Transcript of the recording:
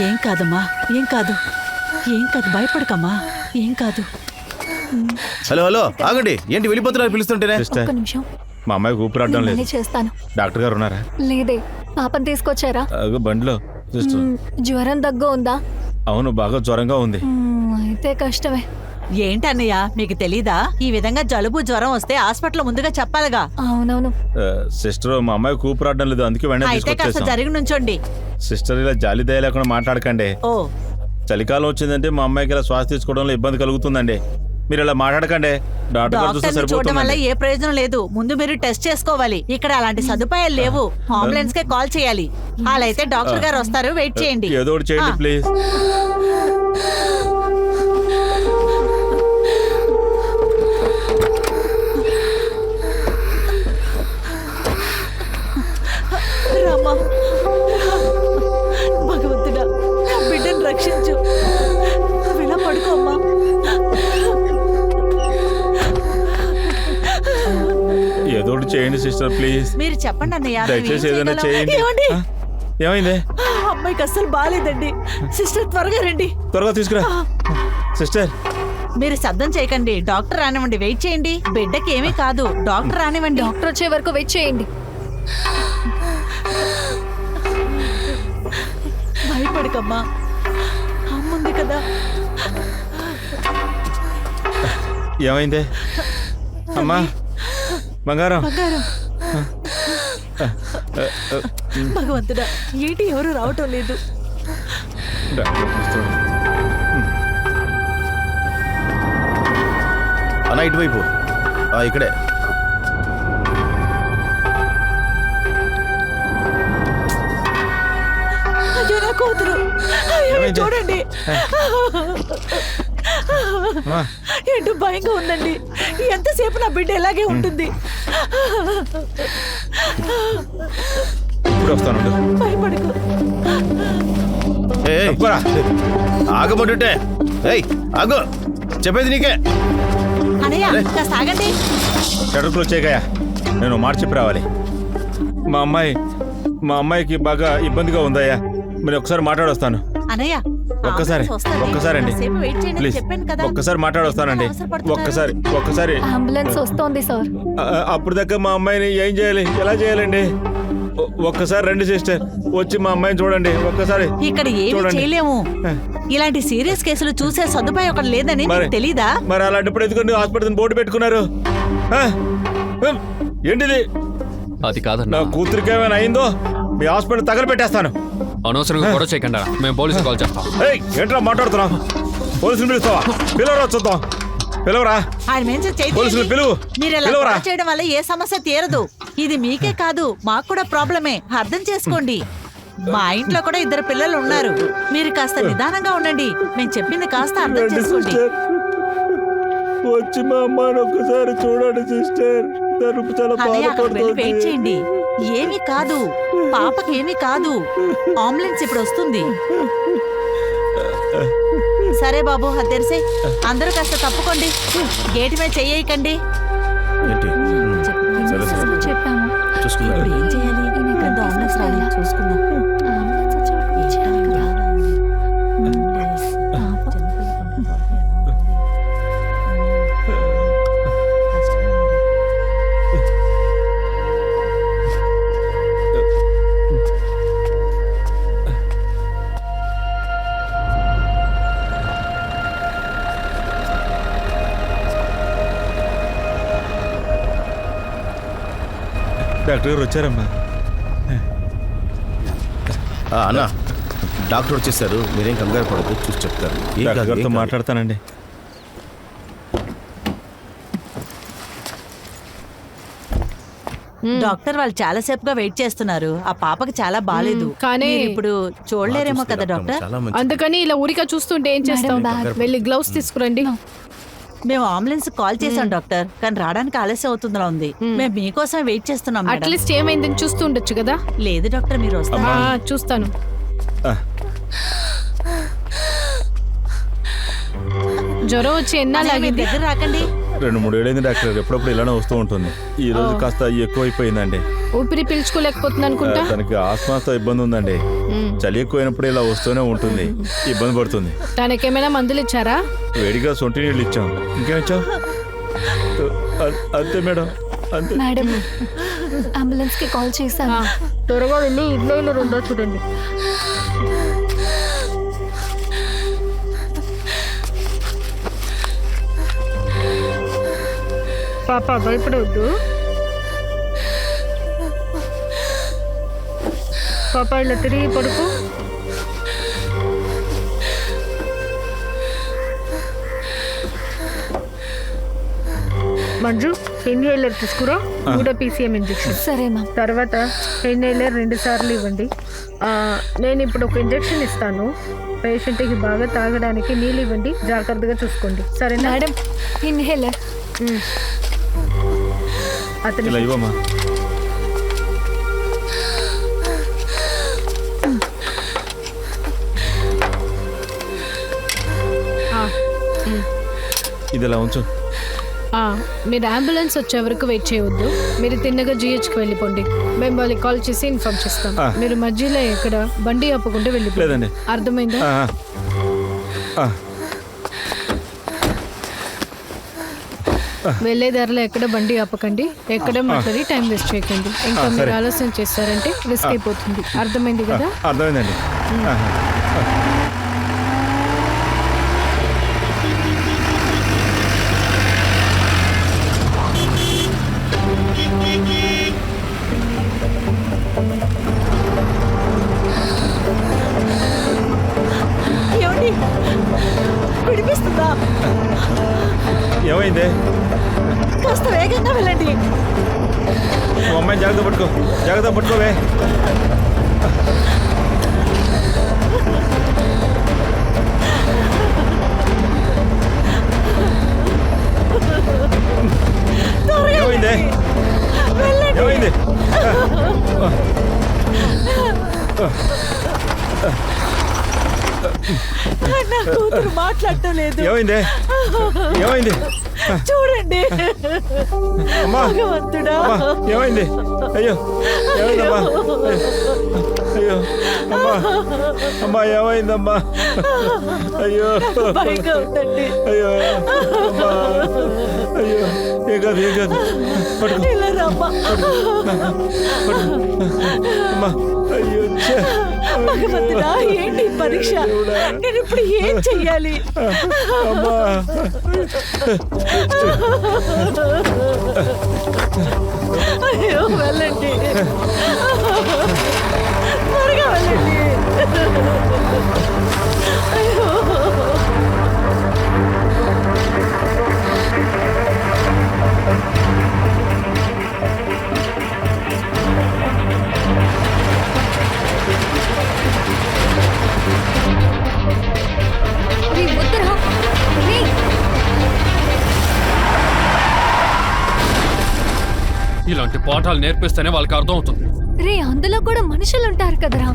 ఏం కాదమ్మా? ఏం కాదు. ఏం కాదు? భయపడకమ్మా. ఏం కాదు. Hello hello. ఆగండి. ఏంటి వెళ్ళిపోతున్నారు పిలుస్తుంటేనే? ఒక్క నిమిషం. మా అమ్మాయికి ఊపిరాడడం లేదు. చేస్తాను. డాక్టర్ గారు ఉన్నారా? లేదే. పాపని తీసుకొచ్చారా? అగో బండిలో. సిస్టర్. జ్వరం దగ్గు ఉందా? అవును బాగా జ్వరంగా ఉంది. అయితే కష్టమే. ఏంటి అన్నయ్య మీకు తెలీదా? ఈ విధంగా జలుబు జ్వరం వస్తే హాస్పిటల్ ముందుగా చెప్పాలిగా. అవునవును. సిస్టర్ మా అమ్మాయికి ఊపిరాడడం లేదు అందుకే వెంటనే అయితే కాస్త తీసుకొచ్చేసాం. జరిగి నుంచోండి. సిస్టర్ ఇలా జాలి దయ లేకుండా మాట్లాడకండి. ఓ. చలికాలం వచ్చిందంటే మా అమ్మాయికి ఇలా శ్వాస తీసుకోవడంలో ఇబ్బంది కలుగుతుందండి. మీరు ఇలా మాట్లాడకండి. డాక్టర్ గారు చూస్తే డాక్టర్ చూడడం వల్ల సరిపోతుంది ఏ ప్రయోజనం లేదు. ముందు మీరు టెస్ట్ చేసుకోవాలి. ఇక్కడ అలాంటి సదుపాయాలు లేవు. అంబులెన్స్ కే కాల్ చేయాలి. అలా అయితే డాక్టర్ గారు వస్తారు. వెయిట్ చేయండి. ఏదో ఒకటి చేయండి ఆ. ప్లీజ్. చేయండి సిస్టర్ ప్లీజ్. మీరు చెప్పండి అన్నయ్య దయచేసి ఏదైనా? చేయండి. ఏమండి? ఏమైంది? అమ్మాయికి అస్సలు బాగాలేదండి సిస్టర్ త్వరగా రండి. త్వరగా తీసుకురా. సిస్టర్. మీరు శబ్దం చేయకండి. డాక్టర్ రానివ్వండి. వెయిట్ చేయండి. బిడ్డకి ఏమీ కాదు. డాక్టర్ రానివ్వండి. డాక్టర్ వచ్చే వరకు వెయిట్ చేయండి. భయపడకమ్మా. అమ్ముంది కదా. ఏమైంది? అమ్మా. బంగారం. భగవంతుడా ఏంటి ఎవరు రావటం లేదు. అన్న ఇటువైపు. ఆ, ఇక్కడే. కూతురు? చూడండి. ఏంటో భయంగా ఉందండి. ఎంతసేపు నా బిడ్డ ఇలాగే ఉంటుంది? ఇప్పుడు వస్తాను. భయపడకు. ఏయ్, ఆగు చెప్పేది నీకే. అనయ్య కాస్త ఆగండి. నేను మాట చెప్పి రావాలి. మా అమ్మాయి మా అమ్మాయికి బాగా ఇబ్బందిగా ఉందయ్యా. మరి ఒకసారి మాట్లాడొస్తాను. అనయ్య ఒక్కసారి. ఒక్కసారి అండి ప్లీజ్. చెప్పాను కదా. ఒక్కసారి మాట్లాడొస్తానండి. ఒక్కసారి ఒక్కసారి. అంబులెన్స్ వస్తోంది సార్. అప్పుడు దాకా మా అమ్మాయిని ఏం చేయాలి? ఎలా చేయాలండి? ఒక్కసారి రండి సిస్టర్. వచ్చి మా అమ్మాయిని చూడండి. ఒక్కసారి ఇక్కడ ఏమీ చూడండి. చేయలేము. ఇలాంటి సీరియస్ కేసులు చూసే సదుపాయం ఒకటి లేదని తెలీదా? మరి అలాంటప్పుడు ఎందుకంటే హాస్పిటల్ బోర్డు పెట్టుకున్నారు? ఏంటిది? అది నా కాదన్నా కూతురికి ఏమైనా అయిందో మీ హాస్పిటల్ తగలబెట్టేస్తాను. అనవసరంగా గొడవ చేయకుండా మేము పోలీసు కాల్ చేస్తాం. ఏయ్ ఏంట్రా మాట్లాడుతున్నావు? పోలీసులు పిలుస్తావా? పిలవరా చూద్దాం. పిలవరా? ఆయన మీద చేయి పోలీసులు తీయండి. పిలువు. మీరు ఇలా పిలువరా. గొడవ చేయడం వల్ల ఏ సమస్య తీరదు. ఇది మీకే కాదు మాకు కూడా ప్రాబ్లమే. అర్థం చేసుకోండి. మా ఇంట్లో కూడా ఇద్దరు పిల్లలు ఉన్నారు. మీరు కాస్త నిదానంగా ఉండండి. మేము చెప్పింది కాస్త అర్థం రండి చేసుకోండి. సిస్టర్. వచ్చి మా అమ్మాయిని ఒక్కసారి చూడండి సిస్టర్. తను చాలా అన్నయ్య అక్కడికి వెళ్ళి వెయిట్ బాధపడుతుంది చేయండి. ఏమీ కాదు. పాపకి ఏమీ కాదు. అంబులెన్స్ ఇప్పుడు వస్తుంది. సరే బాబు అది తెరిసే. అందరూ కాస్త తప్పుకోండి. గేట్ మీద చెయ్యకండి చెప్పాము. చూసుకుందాం. ఏం చేయాలి? చూసుకుందాం. డాక్టర్ గారు వచ్చారమ్మా. ఆ, అన్న డాక్టర్ వచ్చేసారు. మీరేం కంగారు పడదు చూసి చెప్తారు. డాక్టర్ గారితో. మాట్లాడతానండి. డాక్టర్ వాళ్ళు చాలా సేపుగా వెయిట్ చేస్తున్నారు. ఆ పాపకి చాలా బాగాలేదు కానీ- ఇప్పుడు చూడలేరేమో కదా డాక్టర్ అందుకని ఇలా ఊరిక చూస్తుంటే ఏం చేస్తాం. వెళ్ళి గ్లౌస్ తీసుకురండి. మేము అంబులెన్స్ కాల్ చేసాం డాక్టర్. కానీ రావడానికి ఆలస్యం అవుతుందిలా ఉంది. మేము. మీకోసం వెయిట్ చేస్తున్నాం మేడం. అట్లీస్ట్ ఏమైందని చూస్తూ ఉండొచ్చు కదా? లేదు డాక్టర్ మీరు వస్తారు? ఆ, చూస్తాను. జ్వరం వచ్చి ఎన్నాళ్ళు ఆగింది? దగ్గర రాకండి. రెండు మూడు ఏళ్ళైంది డాక్టర్. ఎప్పుడప్పుడు ఇలానే వస్తూ ఉంటుంది. ఈ రోజు కాస్త ఎక్కువ అయిపోయిందండి ఊపిరి పీల్చుకోలేకపోతుంది అనుకుంటా? తనకి ఆస్మాతో ఇబ్బంది ఉందండి. చలి ఎక్కువైనప్పుడు ఇలా వస్తూనే ఉంటుంది. ఇబ్బంది పడుతుంది. తనకేమైనా మందులు ఇచ్చారా వేడిగా సొంటి నీళ్ళు ఇచ్చాం. ఇంకేం ఇచ్చాం? అంతే మేడం. అంతే. మేడం అంబులెన్స్కి కాల్ చేశాను. త్వరగా వెళ్ళి ఇల్లు ఇల్లు రెండో చూడండి. పాప భయపడవద్దు. పాప ఇలా తిరిగి పడుకో. మంజు ఇన్హేలర్ తీసుకురా? కూడా పీసీఎం ఇంజెక్షన్ సరే మ్యామ్ తర్వాత ఇన్హేలర్ రెండు సార్లు ఇవ్వండి. ఆ, నేను ఇప్పుడు ఒక ఇంజెక్షన్ ఇస్తాను. పేషెంట్కి బాగా తాగడానికి నీళ్ళు ఇవ్వండి. జాగ్రత్తగా చూసుకోండి. సరేనా? మేడం ఇన్హేలర్ అతని ఇవ్వమ్మా. ఇది ఉంచు. ఆ, మీరు అంబులెన్స్ వచ్చే వరకు వెయిట్ చేయవద్దు మీరు తిన్నగా జిహెచ్కి వెళ్ళిపోండి. మేము వాళ్ళకి కాల్ చేసి ఇన్ఫార్మ్ చేస్తాం. ఆ. మీరు మధ్యలో ఎక్కడ బండి ఆపకుండా వెళ్ళిపోండి. లేదండి. అర్థమైందా? ఆ, ఆ. వెళ్ళే దారిలో ఎక్కడ బండి ఆపకండి. ఎక్కడ మాట్లాడి టైం వేస్ట్ చేయకండి. ఇంకా మీరు. ఆలస్యం చేస్తారంటే రిస్క్ అయిపోతుంది. అర్థమైంది కదా? అర్థమైందండి. జాగ్రత్త పట్టుకో జాగ్రత్త పట్టుకోవే ఏమైంది ఏమైంది నా కూతురు మాట్లాడటం లేదు. ఏమైంది? ఏమైంది? చూడండి. భగవంతుడా. ఏమైంది? అయ్యో ఏమైందమ్మా? అయ్యో అమ్మా అమ్మా ఏమైందమ్మా? అయ్యో. భయంగా ఉందండి. అయ్యో అమ్మా. అయ్యో ఏ కాదు ఏ కాదు. అమ్మా. అయ్యో. భగవంతుడా ఏంటి ఈ పరీక్ష? నేను ఇప్పుడు ఏం చెయ్యాలి? అమ్మా అయ్యో వెళ్ళండి. త్వరగా వెళ్ళండి. ఇలాంటి పాఠాలు నేర్పిస్తేనే వాళ్ళకి అర్థం అవుతుంది. రే అందులో కూడా మనుషులు ఉంటారు కదరా.